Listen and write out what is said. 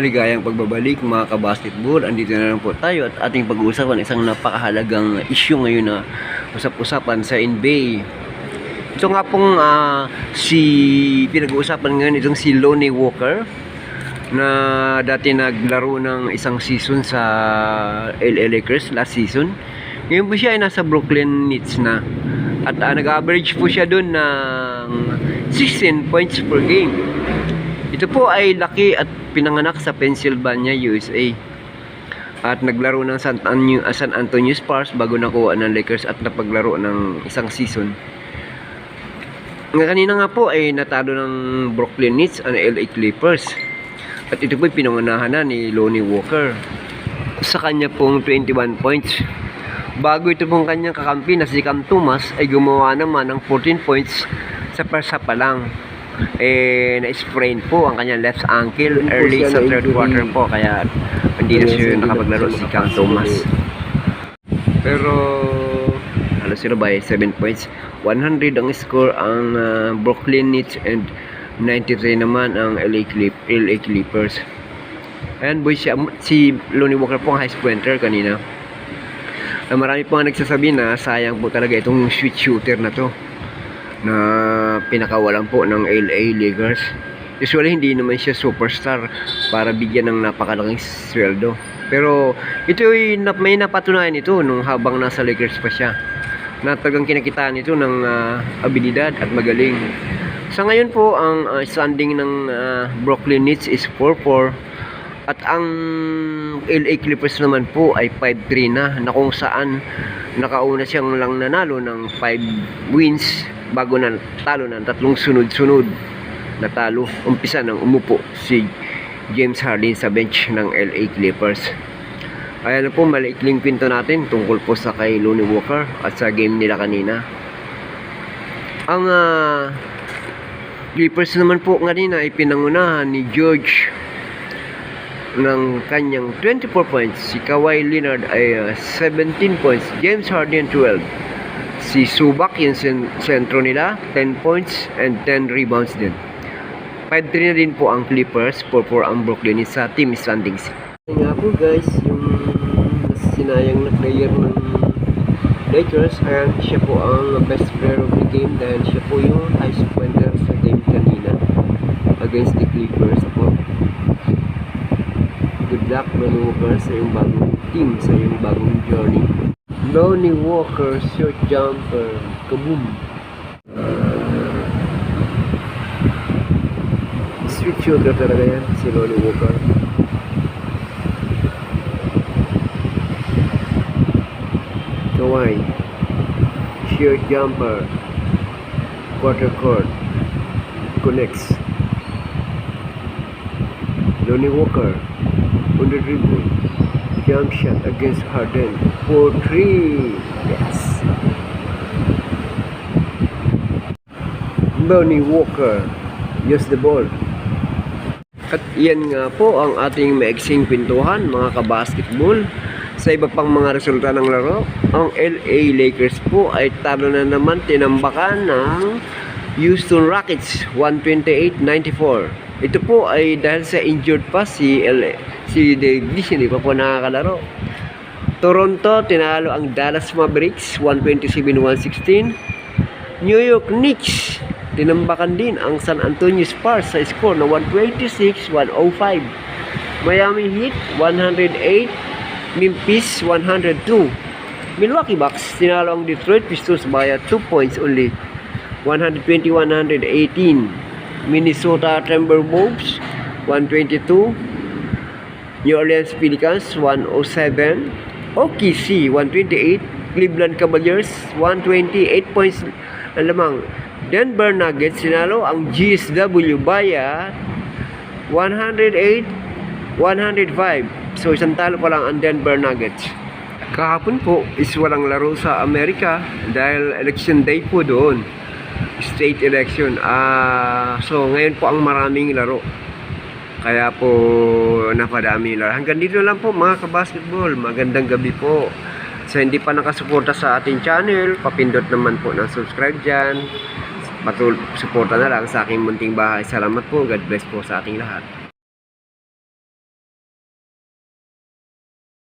Maligayang pagbabalik mga kabasketball. Andito na lang po tayo at ating pag-uusapan isang napakahalagang issue ngayon na usap-usapan sa NBA. Ito nga pong ah, si pinag-uusapan ngayon itong si Lonnie Walker na dati naglaro ng isang season sa LA Lakers last season. Ngayon po siya ay nasa Brooklyn Nets na. At ah, nag-average po siya doon ng 16 points per game. Ito po ay laki at pinanganak sa Pennsylvania, USA. At naglaro ng San Antonio, ah, San Antonio Spurs bago nakuha ng Lakers at napaglaro ng isang season. Nga kanina nga po ay natalo ng Brooklyn Nets ang LA Clippers. At ito po ay pinangunahan na ni Lonnie Walker. Sa kanya pong 21 points. Bago ito pong kanyang kakampi na si Cam Thomas ay gumawa naman ng 14 points sa half pa lang. Eh, na-sprain po ang kanyang left ankle early sa third quarter po kaya hindi na siya nakapaglaro si Cam Thomas. Pero ano sila by 7 points. 100 ang score ang ah, Brooklyn Nets and 93 naman ang LA, Clip, LA Clippers. Ayan boys, siya, si Lonnie Walker po ang highest pointer kanina. Na marami po ang nagsasabi na sayang po talaga itong switch shooter na to na pinakawalan po ng LA Lakers. Usually hindi naman siya superstar para bigyan ng napakalaking sweldo. Pero ito ay may napatunayan ito nung habang nasa Lakers pa siya. Na talagang kinakitaan ito ng ah, abilidad at magaling. Sa ngayon po ang ah, standing ng ah, Brooklyn Nets is 4-4 at ang LA Clippers naman po ay 5-3 na na kung saan nakauna siyang lang nanalo ng 5 wins bago na talo ng tatlong sunod-sunod na talo. Umpisa nang umupo si James Harden sa bench ng LA Clippers. Ayan po, maliikling pinto natin tungkol po sa kay Lonnie Walker at sa game nila kanina. Ang ah, Clippers naman po kanina ay pinangunahan ni George ng kanyang 24 points. Si Kawhi Leonard ay ah, 17 points. James Harden 12. Si Subak yung sen- sentro nila 10 points and 10 rebounds din. 5-3 na din po ang Clippers 4-4 ang Brooklyn sa team standings. Nga po guys, yung sinayang na player ng Lakers and siya po ang best player of the game dahil siya po yung highest pointer sa game kanina against the Clippers po. Good luck Maneuver sa iyong bagong team, sa iyong bagong journey. Lonnie Walker, short jumper, kaboom! Street shooter talaga yan, si Lonnie Walker. Kawhi, sheer jumper, quarter court, connects. Lonnie Walker, on the dribble, jump shot against Harden, 4-3, yes. Lonnie Walker, use the ball. At yan nga po ang ating maiksing pintuhan mga kabasketball. Sa iba pang mga resulta ng laro, ang LA Lakers po ay talo na naman tinambakan ng Houston Rockets 128-94. Ito po ay dahil sa injured pa si LA, si Davis hindi pa po nakakalaro. Toronto tinalo ang Dallas Mavericks 127-116. New York Knicks tinambakan din ang San Antonio Spurs sa score na 126-105. Miami Heat 108, Memphis 102. Milwaukee Bucks tinalo ang Detroit Pistons by 2 points only. 120-118. Minnesota Timberwolves 122. New Orleans Pelicans 107. OKC 128. Cleveland Cavaliers 128 points na lamang. Denver Nuggets sinalo ang GSW Baya 108 105. So isang talo pa lang ang Denver Nuggets. Kahapon po is walang laro sa Amerika dahil election day po doon. State election. Ah, so ngayon po ang maraming laro. Kaya po napadami laro. Hanggang dito lang po mga kabasketball. Magandang gabi po. Sa hindi pa nakasuporta sa ating channel, papindot naman po ng subscribe dyan. Patul suporta na lang sa aking munting bahay. Salamat po. God bless po sa ating lahat.